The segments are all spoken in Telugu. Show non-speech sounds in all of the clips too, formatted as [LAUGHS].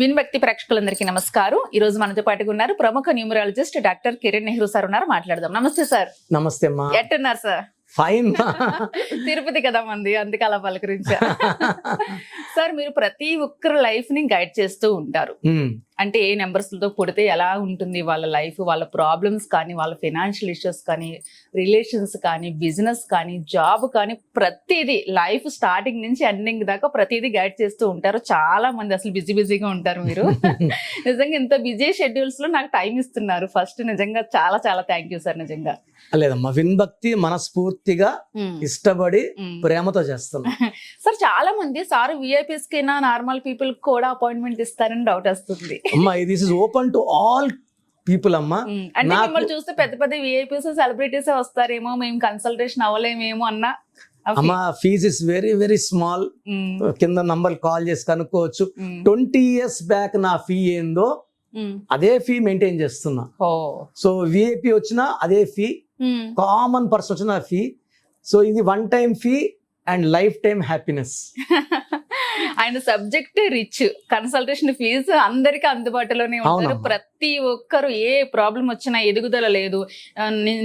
విన్ వ్యక్తి ప్రేక్షకులందరికీ నమస్కారం. ఈ రోజు మనతో పాటుగా ఉన్నారు ప్రముఖ numerologist doctor Kiran Nehru sir ఉన్నారు. మాట్లాడదాం. నమస్తే సార్. నమస్తే అమ్మా. ఎట్టున్నారు సార్? ఫైన్ [LAUGHS] తిరుపతి కదా మంది అందుకే అలా పలకరించా. [LAUGHS] సార్ మీరు ప్రతి ఒక్కరి లైఫ్ని గైడ్ చేస్తూ ఉంటారు. అంటే ఏ నెంబర్స్తో పుడితే ఎలా ఉంటుంది వాళ్ళ లైఫ్ వాళ్ళ ప్రాబ్లమ్స్ కానీ వాళ్ళ ఫైనాన్షియల్ ఇష్యూస్ కానీ రిలేషన్స్ కానీ బిజినెస్ కానీ జాబ్ కానీ ప్రతిదీ లైఫ్ స్టార్టింగ్ నుంచి ఎండింగ్ దాకా ప్రతిదీ గైడ్ చేస్తూ ఉంటారు. చాలా మంది అసలు బిజీ బిజీగా ఉంటారు మీరు. [LAUGHS] నిజంగా ఇంత బిజీ షెడ్యూల్స్లో నాకు టైం ఇస్తున్నారు. ఫస్ట్ నిజంగా చాలా చాలా థ్యాంక్ యూ సార్ నిజంగా. లేదమ్మా విన్భక్తి మనస్ఫూర్తిగా ఇష్టపడి. ప్రేమతో చేస్తున్నా [LAUGHS] సార్ చాలా మంది సార్ విఐపీస్ కైనా నార్మల్ పీపుల్ కూడా అపాయింట్మెంట్ ఇస్తారని డౌట్ వస్తుంది. అమ్మా this is open to all people అమ్మా. అంటే మిమ్మల్ని చూస్తే పెద్ద పెద్ద విఐపీస్ సెలబ్రిటీస్ వస్తారేమో మేము కన్సల్టేషన్ అవ్వలేమేమో అన్న అమ్మా fees is very very small కింద నంబర్ కాల్ చేసి కనుక్కోవచ్చు. ట్వంటీ ఇయర్స్ బ్యాక్ నా ఫీ ఏందో. అదే ఫీ మెయింటైన్ చేస్తున్నా. ఓ. సో విఐపి వచ్చినా అదే ఫీ కామన్ పర్సన్ వచ్చిన ఫీ సో ఇది one time fee and lifetime happiness ఆయన సబ్జెక్ట్ రిచ్. కన్సల్టేషన్ ఫీజు అందరికి అందుబాటులోనే ఉంటారు. ప్రతి ఒక్కరు ఏ ప్రాబ్లం వచ్చినా ఎదుగుదల లేదు.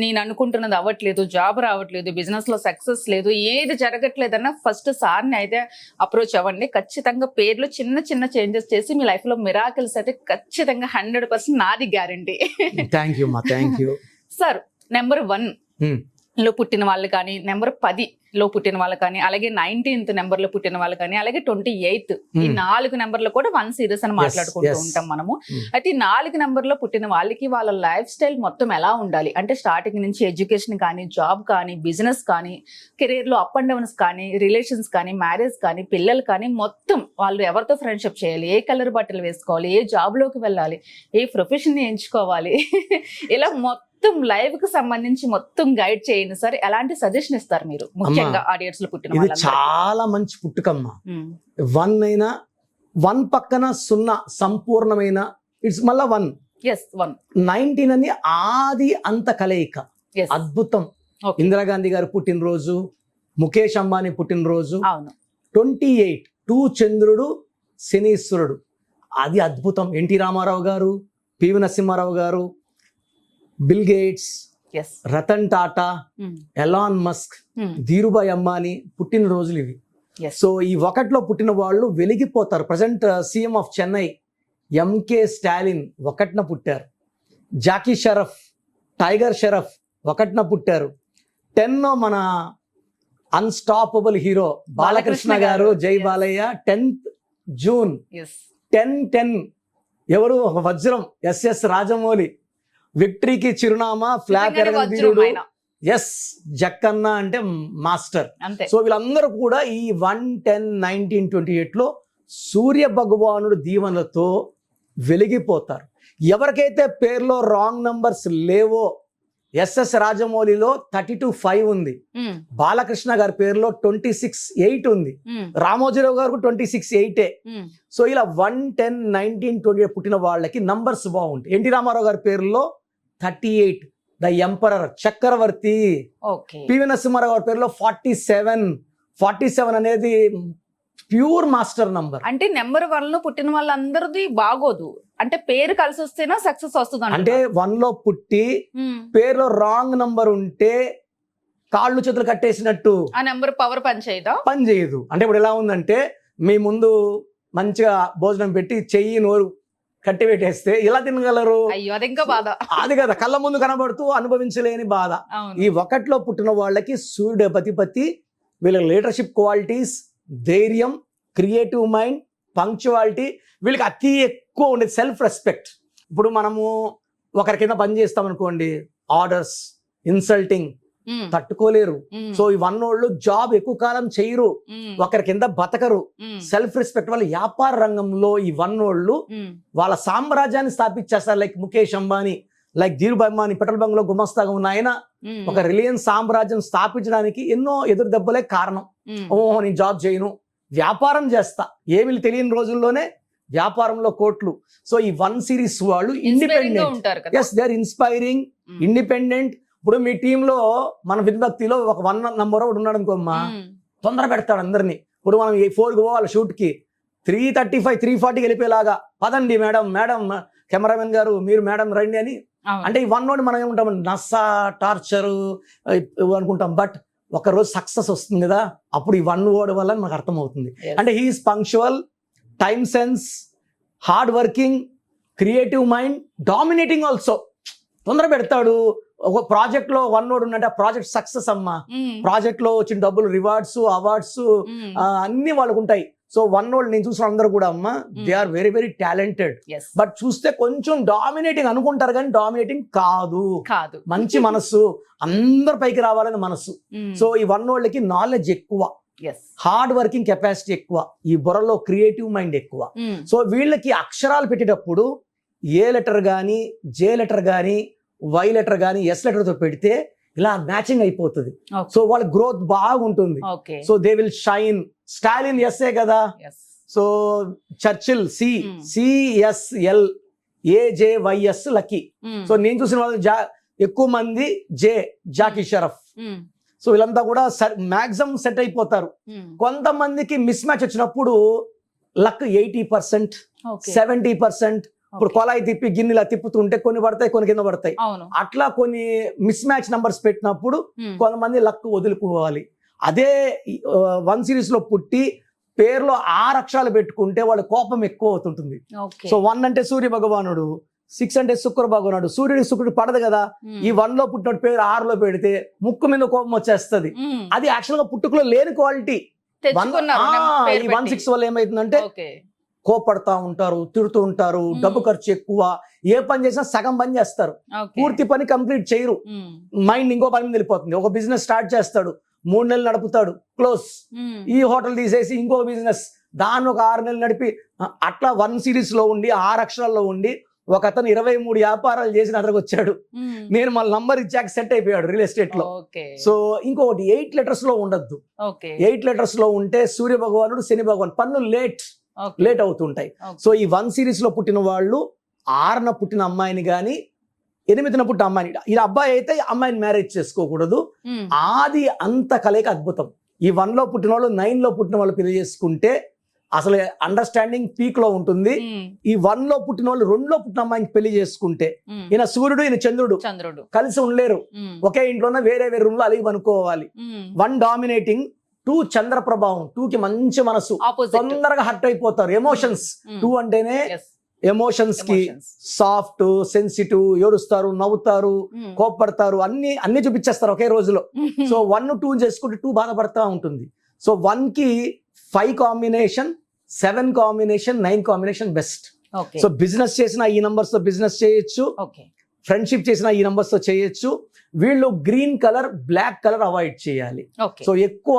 నేను అనుకుంటున్నది అవ్వట్లేదు జాబ్ రావట్లేదు బిజినెస్లో సక్సెస్ లేదు ఏది జరగట్లేదన్నా ఫస్ట్ సార్ని అయితే అప్రోచ్ అవ్వండి. ఖచ్చితంగా పేర్లు చిన్న చిన్న చేంజెస్ చేసి మీ లైఫ్లో మిరాకిల్స్ అయితే ఖచ్చితంగా హండ్రెడ్ పర్సెంట్ నాది గ్యారంటీ థ్యాంక్ యూ అమ్మా thank you sir number one. లో పుట్టిన వాళ్ళు కానీ నెంబర్ పది లో పుట్టిన వాళ్ళు కానీ అలాగే నైన్టీన్త్ నెంబర్లో పుట్టిన వాళ్ళు కానీ అలాగే ట్వంటీ ఎయిత్ ఈ Hmm. నాలుగు నెంబర్లు కూడా వన్ సిరీస్ అని మాట్లాడుకుంటూ. ఉంటాం మనము Hmm. అయితే ఈ నాలుగు నెంబర్లో పుట్టిన వాళ్ళకి వాళ్ళ లైఫ్ స్టైల్ మొత్తం ఎలా ఉండాలి అంటే స్టార్టింగ్ నుంచి ఎడ్యుకేషన్ కానీ జాబ్ కానీ బిజినెస్ కానీ కెరీర్లో అప్ అండ్ డౌన్స్ కానీ రిలేషన్స్ కానీ మ్యారేజ్ కానీ పిల్లలు కానీ మొత్తం వాళ్ళు ఎవరితో ఫ్రెండ్షిప్ చేయాలి ఏ కలర్ బట్టలు వేసుకోవాలి ఏ జాబ్లోకి వెళ్ళాలి ఏ ప్రొఫెషన్ని ఎంచుకోవాలి [LAUGHS] ఇలా మొత్తం లైఫ్కి సంబంధించి మొత్తం గైడ్ చేయండి సార్. ఎలాంటి సజెషన్ ఇస్తారు మీరు? ముఖ్యంగా ఆడియన్స్లో పుట్టిన ఇది చాలా మంచి పుట్టుకమ్మ. వన్ అయినా వన్ పక్కన సున్నా సంపూర్ణమైన ఇట్స్ మళ్ళా వన్ ఎస్ వన్ నైన్టీన్ అని ఆది అంత కలయిక. అద్భుతం. ఇందిరాగాంధీ గారు పుట్టినరోజు ముఖేష్ అంబానీ పుట్టినరోజు ట్వంటీ ఎయిట్ టూ చంద్రుడు శనీశ్వరుడు. అది అద్భుతం. ఎన్టీ రామారావు గారు పివి నరసింహారావు గారు Bill Gates Ratan Tata Elon Musk Dhirubhai Ambani పుట్టినరోజులు ఇవి. ఎస్ సో ఈ ఒకటిలో పుట్టిన వాళ్ళు వెలిగిపోతారు. Present CM of Chennai MK Stalin ఒకటిన పుట్టారు. జాకీ షరఫ్ టైగర్ షరఫ్ ఒకటిన పుట్టారు. టెన్ మన అన్స్టాపబుల్ హీరో బాలకృష్ణ గారు. జై. Balayya tenth June ten ten ఎవరు? ఒక వజ్రం ఎస్ఎస్ రాజమౌళి. విక్టరీకి చిరునామా ఎరగీరుడు ఎస్ జక్కన్న అంటే మాస్టర్. సో వీళ్ళందరూ కూడా ఈ వన్ టెన్ నైన్టీన్ ట్వంటీ ఎయిట్లో సూర్య భగవానుడు దీవెనలతో వెలిగిపోతారు. ఎవరికైతే పేర్లో రాంగ్ నంబర్స్ లేవో ఎస్ఎస్ రాజమౌళిలో థర్టీ టు ఫైవ్ ఉంది. బాలకృష్ణ గారి పేరులో ట్వంటీ సిక్స్ ఎయిట్ ఉంది. రామోజీరావు గారు ట్వంటీ సిక్స్ ఎయిటే. సో ఇలా వన్ టెన్ నైన్టీన్ ట్వంటీ పుట్టిన వాళ్ళకి నంబర్స్ బాగుంటాయి. ఎన్టీ రామారావు గారి పేరులో థర్టీ ఎయిట్ ద ఎంపరర్ చక్రవర్తి. పివి నరసింహారావు గారి పేరులో ఫార్టీ సెవెన్. ఫార్టీ సెవెన్ అనేది ప్యూర్ మాస్టర్ నంబర్. అంటే నెంబర్ వన్లో పుట్టిన వాళ్ళందరిది బాగోదు. అంటే పేరు కలిసి వస్తేనే సక్సెస్ వస్తుంది అంటే వన్లో పుట్టి పేరులో రాంగ్ నంబర్ ఉంటే కాళ్ళు చేతులు కట్టేసినట్టు ఆ నెంబర్ పవర్ పని చేయదా? పని చేయదు. అంటే ఇప్పుడు ఎలా ఉందంటే మీ ముందు మంచిగా భోజనం పెట్టి చెయ్యి నోరు కట్టి పెట్టేస్తే ఎలా తినగలరు? బాధ. అది కదా కళ్ళ ముందు కనబడుతూ అనుభవించలేని బాధ. ఈ ఒకటిలో పుట్టిన వాళ్ళకి సూర్యుడు పతిపతి వీళ్ళ లీడర్షిప్ క్వాలిటీస్ ధైర్యం క్రియేటివ్ మైండ్ పంక్చువాలిటీ వీళ్ళకి అతి ఎక్కువ ఉండేది సెల్ఫ్ రెస్పెక్ట్ ఇప్పుడు మనము ఒకరి కింద పని చేస్తాం అనుకోండి ఆర్డర్స్ ఇన్సల్టింగ్ తట్టుకోలేరు. సో ఈ వన్ వాళ్ళు జాబ్ ఎక్కువ కాలం చేయరు. ఒకరి కింద బతకరు. సెల్ఫ్ రెస్పెక్ట్ వాళ్ళ వ్యాపార రంగంలో ఈ వన్ వాళ్ళు వాళ్ళ సామ్రాజ్యాన్ని స్థాపించేస్తారు. Like Mukesh Ambani like Dhirubhai Ambani petrol బంక్లో గుమస్తాగా ఉన్న ఆయన ఒక రిలయన్స్ సామ్రాజ్యం స్థాపించడానికి ఎన్నో ఎదురు దెబ్బలే కారణం. ఓహో నేను జాబ్ చేయను. వ్యాపారం చేస్తా. ఏమి తెలియని రోజుల్లోనే వ్యాపారంలో కోట్లు. సో ఈ వన్ సిరీస్ వాళ్ళు independent yes they are inspiring independent ఇప్పుడు మీ టీంలో మన విద్భక్తిలో ఒక వన్ నంబర్ ఒకటి ఉన్నాడు అనుకోమ్మా. తొందర పెడతాడు అందరినీ. ఇప్పుడు మనం ఫోర్కి పోవాలి షూట్కి త్రీ థర్టీ ఫైవ్ త్రీ ఫార్టీకి వెళ్ళిపోయేలాగా. పదండి మేడం మేడం కెమెరామెన్ గారు మీరు మేడం రండి అని. అంటే ఈ వన్ వర్డ్ మనం ఏమంటాం? నస్స టార్చర్ అనుకుంటాం. బట్ ఒక రోజు సక్సెస్ వస్తుంది కదా. అప్పుడు ఈ వన్ వర్డ్ వల్ల మనకు అర్థమవుతుంది. అంటే he is punctual time sense hard working creative mind dominating also తొందర పెడతాడు. ఒక ప్రాజెక్ట్లో వన్ వర్డ్ ఉన్నట్టు ఆ ప్రాజెక్ట్ సక్సెస్ అమ్మా మ్మ్. ప్రాజెక్ట్లో వచ్చిన డబ్బులు రివార్డ్స్ అవార్డ్స్. అన్ని వాళ్ళకు ఉంటాయి సో వన్ వర్డ్ నేను చూసిన అందరూ కూడా అమ్మా they are very very talented. But చూస్తే కొంచెం డామినేటింగ్ అనుకుంటారు కానీ డామినేటింగ్ కాదు కాదు మంచి మనసు అందరు పైకి రావాలని మనసు మ్మ్. సో ఈ వన్ వాళ్ళకి నాలెడ్జ్ ఎక్కువ. హార్డ్ వర్కింగ్ కెపాసిటీ ఎక్కువ ఈ బుర్రలో క్రియేటివ్ మైండ్ ఎక్కువ. సో వీళ్ళకి అక్షరాలు పెట్టేటప్పుడు ఏ లెటర్ కానీ జే లెటర్ కానీ వై లెటర్ కానీ ఎస్ లెటర్తో పెడితే ఇలా మ్యాచింగ్ అయిపోతుంది. సో వాళ్ళ గ్రోత్ బాగుంటుంది so they will shine Stalin S A కదా. So Churchill C Hmm. C S L A J Y S lucky. So నేను చూసిన వాళ్ళు జా ఎక్కువ మంది జే జాకీ షరఫ్. సో వీళ్ళంతా కూడా మాక్సిమం సెట్ అయిపోతారు మ్మ్. కొంతమందికి మిస్ మ్యాచ్ వచ్చినప్పుడు luck eighty percent. Seventy percent ఇప్పుడు. కొలాయి తిప్పి గిన్నెలా తిప్పుతుంటే కొన్ని పడతాయి కొన్ని కింద పడతాయి అట్లా కొన్ని మిస్ మ్యాచ్ నంబర్స్ పెట్టినప్పుడు మ్మ్. కొంతమంది లక్ వదులుకోవాలి అదే వన్ సిరీస్లో పుట్టి పేరులో ఆరు అక్షరాలు పెట్టుకుంటే వాళ్ళ కోపం ఎక్కువ అవుతుంటుంది. సో వన్ అంటే సూర్య భగవానుడు సిక్స్ అంటే శుక్ర భగవానుడు సూర్యుడి శుక్రుడు పడదు కదా మ్మ్. ఈ వన్లో పుట్టిన పేరు ఆరులో పెడితే ముక్కు మీద కోపం వచ్చేస్తది మ్మ్. అది యాక్చువల్గా పుట్టుకలో లేని క్వాలిటీ వన్. సిక్స్ వల్ల ఏమైతుందంటే కోపడతా ఉంటారు తిడుతూ ఉంటారు. డబ్బు ఖర్చు ఎక్కువ ఏ పని చేసినా సగం పని చేస్తారు. పూర్తి పని కంప్లీట్ చేయరు. మైండ్ ఇంకో పని మీద వెళ్ళిపోతుంది ఒక బిజినెస్ స్టార్ట్ చేస్తాడు మూడు నెలలు నడుపుతాడు క్లోజ్. ఈ హోటల్ తీసేసి ఇంకో బిజినెస్ దాన్ని ఒక ఆరు నెలలు నడిపి అట్లా వన్ సిరీస్లో ఉండి ఆరు అక్షరాల్లో ఉండి ఒక అతను ఇరవై మూడు వ్యాపారాలు చేసి అతనికి వచ్చాడు. నేను మళ్ళీ నంబర్ ఇచ్చాక సెట్ అయిపోయాడు రియల్ ఎస్టేట్లో సో ఇంకొకటి ఎయిట్ లెటర్స్లో ఉండద్దు ఎయిట్ లెటర్స్లో ఉంటే సూర్య భగవానుడు శని భగవాన్ పన్నులు లేట్. లేట్ అవుతుంటాయి. సో ఈ వన్ సిరీస్లో పుట్టిన వాళ్ళు ఆరున పుట్టిన అమ్మాయిని కానీ ఎనిమిదిన పుట్టిన అమ్మాయిని ఈ అబ్బాయి అయితే అమ్మాయిని మ్యారేజ్ చేసుకోకూడదు మ్మ్. ఆది అంత కలయిక అద్భుతం ఈ వన్లో పుట్టిన వాళ్ళు నైన్లో పుట్టిన వాళ్ళు పెళ్ళి చేసుకుంటే అసలు అండర్స్టాండింగ్ పీక్లో ఉంటుంది మ్మ్. ఈ వన్లో పుట్టిన వాళ్ళు రెండులో పుట్టిన అమ్మాయిని పెళ్ళి చేసుకుంటే మ్మ్. ఈయన సూర్యుడు ఈయన చంద్రుడు చంద్రుడు కలిసి ఉండలేరు. ఒకే ఇంట్లోనే వేరే వేరే రూమ్లో అలిగి అనుకోవాలి. వన్ డామినేటింగ్ టూ చంద్ర ప్రభావం టూ కి మంచి మనసు తొందరగా హర్ట్ అయిపోతారు ఎమోషన్స్ మ్మ్. టూ అంటేనే. ఎమోషన్స్కి. సాఫ్ట్ సెన్సిటివ్ ఏడుస్తారు నవ్వుతారు మ్మ్. కోప్పడతారు అన్ని అన్ని చూపించేస్తారు ఒకే రోజులో. సో వన్ టూ చేసుకుంటే టూ బాధపడతా ఉంటుంది సో వన్కి five combination seven combination nine combination best so business చేసిన ఈ నంబర్స్తో బిజినెస్ చేయొచ్చు ఫ్రెండ్షిప్ చేసిన ఈ నంబర్స్తో చేయొచ్చు వీళ్ళు green colour black colour avoid చేయాలి సో ఎక్కువ.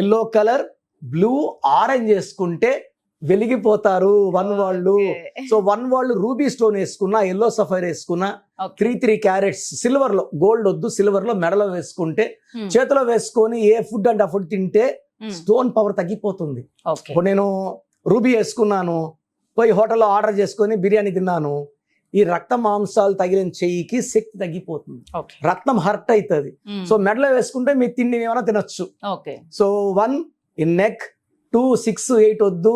ఎల్లో కలర్ బ్లూ ఆరెంజ్ వేసుకుంటే వెలిగిపోతారు వన్ వాళ్ళు. సో వన్ వాళ్ళు రూబీ స్టోన్ వేసుకున్నా ఎల్లో సఫైర్ వేసుకున్నా. త్రీ త్రీ క్యారెట్స్ సిల్వర్లో గోల్డ్ వద్దు సిల్వర్లో మెడలో వేసుకుంటే. చేతిలో వేసుకొని ఏ ఫుడ్ అంటే ఆ ఫుడ్ తింటే. స్టోన్ పవర్ తగ్గిపోతుంది ఇప్పుడు నేను రూబీ వేసుకున్నాను పోయి హోటల్లో ఆర్డర్ చేసుకొని బిర్యానీ తిన్నాను ఈ రక్త మాంసాలు తగిలిన చెయ్యికి శక్తి తగ్గిపోతుంది. రక్తం హర్ట్ అవుతుంది. సో మెడలో వేసుకుంటే మీ తిండి ఏమైనా తినొచ్చు. So one in neck two six eight వద్దు.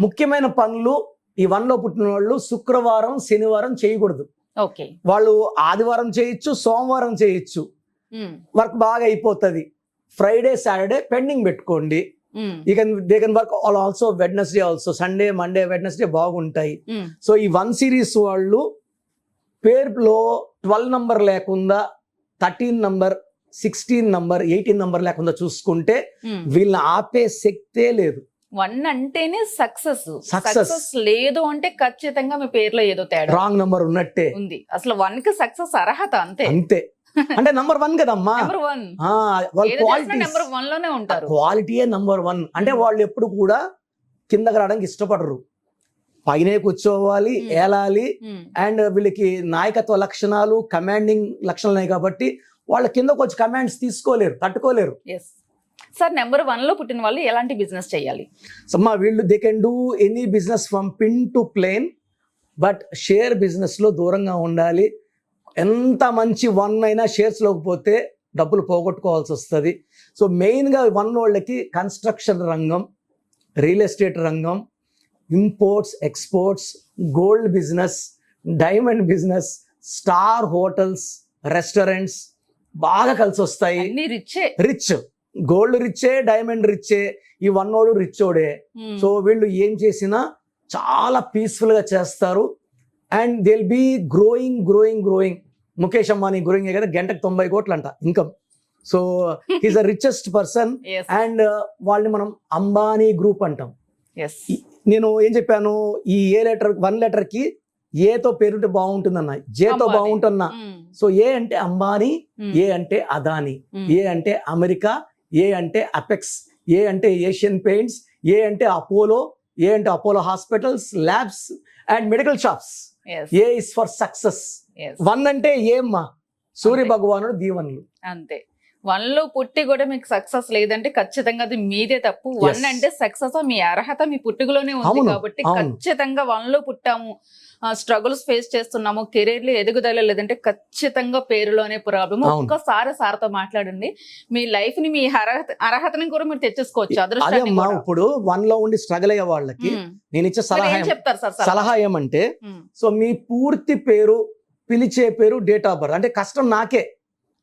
ముఖ్యమైన పనులు ఈ వన్లో పుట్టిన వాళ్ళు శుక్రవారం శనివారం చేయకూడదు. వాళ్ళు ఆదివారం చేయొచ్చు సోమవారం చేయొచ్చు. వర్క్ బాగా అయిపోతుంది. ఫ్రైడే సాటర్డే పెండింగ్ పెట్టుకోండి. ఈ can they can work all also Wednesday also Sunday Monday Wednesday బాగుంటాయి. సో ఈ వన్ సిరీస్ వాళ్ళు పేరులో ట్వెల్వ్ నంబర్ లేకుండా thirteen number sixteen number eighteen number లేకుండా చూసుకుంటే మ్మ్. వీళ్ళని ఆపే శక్తే లేదు. వన్ అంటేనే సక్సెస్. సక్సెస్ లేదు అంటే ఖచ్చితంగా మీ పేరులో ఏదో తేడా. రాంగ్ నంబర్ ఉన్నట్టే. ఉంది. అసలు వన్కి సక్సెస్ అర్హత అంతే. అంతే. [LAUGHS] అంటే నంబర్ వన్ కదమ్మా? నెంబర్ వన్ ఆ, వాళ్ళ క్వాలిటీ నెంబర్ వన్లోనే ఉంటారు. క్వాలిటీయే నంబర్ వన్ అంటే Hmm. వాళ్ళు ఎప్పుడు కూడా కిందకి రావడానికి ఇష్టపడరు. పైనే కూర్చోవాలి Hmm. ఏలాలి. మ్మ్. అండ్ వీళ్ళకి నాయకత్వ లక్షణాలు కమాండింగ్ లక్షణాలు ఉన్నాయి కాబట్టి వాళ్ళ కిందకు వచ్చి కమాండ్స్ తీసుకోలేరు తట్టుకోలేరు. సార్ నెంబర్ వన్లో పుట్టిన వాళ్ళు ఎలాంటి బిజినెస్ చేయాలి? సో మా వీళ్ళు they can do any business from pin to plane but share బిజినెస్లో దూరంగా ఉండాలి. ఎంత మంచి వన్ అయినా షేర్స్లోకి పోతే డబ్బులు పోగొట్టుకోవాల్సి వస్తుంది. సో మెయిన్గా వన్ వాళ్ళకి కన్స్ట్రక్షన్ రంగం రియల్ ఎస్టేట్ రంగం imports exports gold business diamond business star hotels restaurants బాగా కలిసి వస్తాయి. రిచ్ గోల్డ్ రిచ్చే డైమండ్ రిచ్చే ఈ వన్నోడు రిచ్చోడే సో వీళ్ళు ఏం చేసినా చాలా పీస్ఫుల్గా చేస్తారు. And they'll be growing growing growing Mukesh Ambani growing కదా గంటకు తొంభై కోట్లు అంట income so is the richest person and వాళ్ళని మనం అంబానీ గ్రూప్ అంటాం. నేను ఏం చెప్పాను ఈ ఏ లెటర్ వన్ లెటర్కి ఏతో పేరుంటే బాగుంటుందన్న. జేతో అంబానీ. బాగుంటున్నా. సో ఏ అంటే అంబానీ ఏ అంటే అదానీ. ఏ అంటే అమెరికా ఏ అంటే అపెక్స్ ఏ అంటే ఏషియన్ పెయింట్స్ ఏ అంటే అపోలో ఏ అంటే Apollo hospitals labs and medical shops. A is for success one అంటే ఏమ్మా? సూర్య. భగవానుడు దీవెనలు. అంతే. వన్లో పుట్టి కూడా మీకు సక్సెస్ లేదంటే ఖచ్చితంగా అది మీదే తప్పు వన్. అంటే సక్సెస్ మీ అర్హత మీ పుట్టుకలోనే ఉంది కాబట్టి. ఖచ్చితంగా వన్లో పుట్టాము స్ట్రగుల్స్ ఫేస్ చేస్తున్నాము కెరీర్లో ఎదుగుదల లేదంటే ఖచ్చితంగా పేరులోనే ప్రాబ్లం. ఒక్కసారి సార్తో మాట్లాడండి మీ లైఫ్ని మీ అర్హత అర్హతని కూడా మీరు తెచ్చేసుకోవచ్చు అదే అదృష్టాన్ని అమ్మా కూడా. ఇప్పుడు వన్లో ఉండి స్ట్రగుల్ అయ్యే వాళ్ళకి. నేను ఇచ్చే సలహా చెప్తారు సార్ సలహా? ఏమంటే. సో మీ పూర్తి పేరు పిలిచే పేరు డేట్ ఆఫ్ బర్త్ అంటే కష్టం నాకే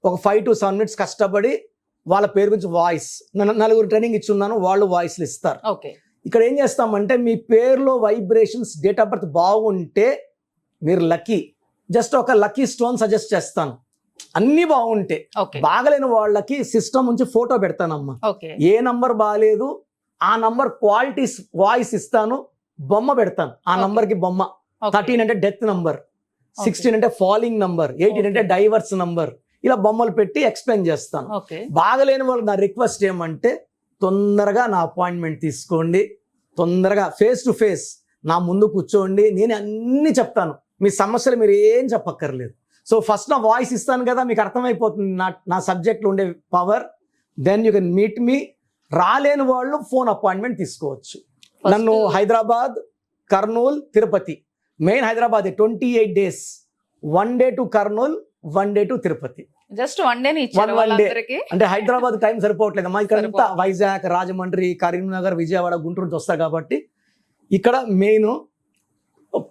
ఒక ఫైవ్ టు సెవెన్ మినిట్స్ కష్టపడి వాళ్ళ పేరు గురించి వాయిస్ నలుగురు ట్రైనింగ్ ఇచ్చున్నాను వాళ్ళు వాయిస్లు ఇస్తారు. ఓకే. ఇక్కడ ఏం చేస్తామంటే మీ పేరులో వైబ్రేషన్స్ డేట్ ఆఫ్ బర్త్ బాగుంటే మీరు లక్కీ జస్ట్ ఒక లక్కీ స్టోన్ సజెస్ట్ చేస్తాను. అన్ని బాగుంటే. బాగలేని వాళ్ళకి సిస్టమ్ నుంచి ఫోటో పెడతానమ్మా. ఏ నంబర్ బాగాలేదు ఆ నంబర్ క్వాలిటీ వాయిస్ ఇస్తాను బొమ్మ పెడతాను. ఆ. నంబర్కి బొమ్మ. థర్టీన్ అంటే డెత్ నంబర్ సిక్స్టీన్ అంటే ఫాలింగ్ నంబర్ ఎయిటీన్ అంటే. డైవర్స్ నంబర్ ఇలా బొమ్మలు పెట్టి ఎక్స్ప్లెయిన్ చేస్తాను. బాగలేని వాళ్ళకి నా రిక్వెస్ట్ ఏమంటే తొందరగా నా అపాయింట్మెంట్ తీసుకోండి. తొందరగా ఫేస్ టు ఫేస్ నా ముందు కూర్చోండి. నేను అన్ని చెప్తాను. మీ సమస్యలు మీరు ఏం చెప్పక్కర్లేదు. సో ఫస్ట్ నా వాయిస్ ఇస్తాను కదా మీకు అర్థమైపోతుంది నా నా సబ్జెక్ట్లో ఉండే power. Then you can meet me రాలేని వాళ్ళు ఫోన్ అపాయింట్మెంట్ తీసుకోవచ్చు. నన్ను Hyderabad Kurnool Tirupati. Main Hyderabad twenty eight days. One day to Kurnool one day to Tirupati. Just one day day. వాళ్ళందరికీ. అంటే హైదరాబాద్ టైం సరిపోవట్లేదు. అమ్మా ఇక్కడ అంతా. వైజాగ్ రాజమండ్రి కరీంనగర్ విజయవాడ గుంటూరు నుంచి వస్తా కాబట్టి ఇక్కడ మెయిన్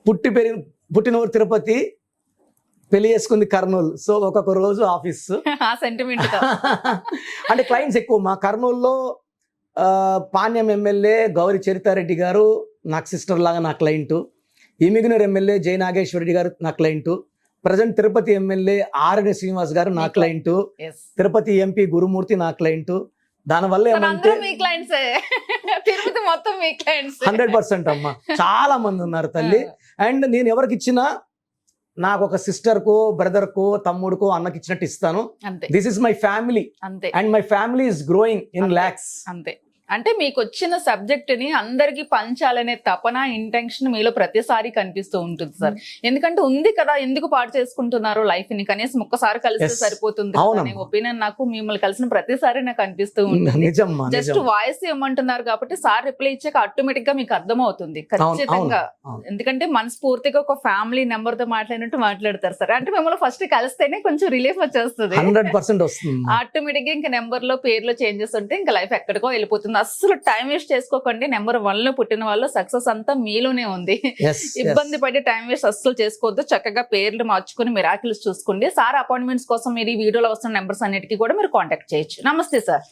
పుట్టి పెరిగిన పుట్టినూరు తిరుపతి పెళ్ళి చేసుకుంది కర్నూలు. సో ఒక్కొక్క రోజు ఆఫీస్. [LAUGHS] సెంటిమెంట్ [LAUGHS] అంటే క్లయింట్స్ ఎక్కువ. మా కర్నూలులో పాణ్యం ఎమ్మెల్యే గౌరి చరితారెడ్డి గారు నాకు సిస్టర్ లాగా నా క్లయింట్ ఇమిగినూరు ఎమ్మెల్యే జై నాగేశ్వరరెడ్డి గారు నా client present Tirupati MLA R N Srinivas గారు నా క్లయింట్. తిరుపతి ఎంపీ గురుమూర్తి నా క్లయింట్. దానివల్ల ఏమంటే అందరూ మీ క్లయింట్స్ తిరుపతి మొత్తం మీ క్లయింట్స్ హండ్రెడ్ పర్సెంట్ అమ్మా. చాలా మంది ఉన్నారు తల్లి. అండ్ నేను ఎవరికి ఇచ్చినా నాకు ఒక సిస్టర్ కో బ్రదర్ కో తమ్ముడుకో అన్నకి ఇచ్చినట్టు ఇస్తాను. This is my family and my family is growing in అంతే. ల్యాక్స్ అంతే. అంటే మీకు వచ్చిన సబ్జెక్ట్ని అందరికి పంచాలనే తపన ఇంటెన్షన్ మీలో ప్రతిసారి కనిపిస్తూ ఉంటుంది సార్. ఎందుకంటే ఉంది కదా ఎందుకు పాడు చేసుకుంటున్నారు లైఫ్ని కనీసం ఒక్కసారి కలిస్తే. సరిపోతుంది. అనే ఒపీనియన్ నాకు మిమ్మల్ని కలిసిన ప్రతిసారి నాకు అనిపిస్తూ ఉంటుంది. జస్ట్ వాయిస్ ఇవ్వమంటున్నారు కాబట్టి సార్ రిప్లై ఇచ్చాక ఆటోమేటిక్గా మీకు అర్థమవుతుంది. అవును అవును ఖచ్చితంగా. ఎందుకంటే మనస్ఫూర్తిగా ఒక ఫ్యామిలీ నెంబర్తో మాట్లాడినట్టు మాట్లాడతారు సార్. అంటే మిమ్మల్ని ఫస్ట్ కలిస్తేనే కొంచెం రిలీఫ్ వచ్చేస్తుంది. ఆటోమేటిక్గా ఇంకా నెంబర్లో పేర్లో చేంజెస్ ఉంటే ఇంకా లైఫ్ ఎక్కడికో వెళ్ళిపోతుంది. అస్సలు టైం వేస్ట్ చేసుకోకండి. నెంబర్ వన్లో పుట్టిన వాళ్ళు సక్సెస్ అంతా మీలోనే ఉంది. ఇబ్బంది పడి టైం వేస్ట్ అస్సలు చేసుకోవద్దు. చక్కగా పేర్లు మార్చుకుని మిరాకిల్స్ చూసుకోండి. సార్ అపాయింట్మెంట్స్ కోసం మీరు ఈ వీడియోలో వస్తున్న నెంబర్స్ అన్నిటికీ కూడా మీరు కాంటాక్ట్ చేయొచ్చు. నమస్తే సార్.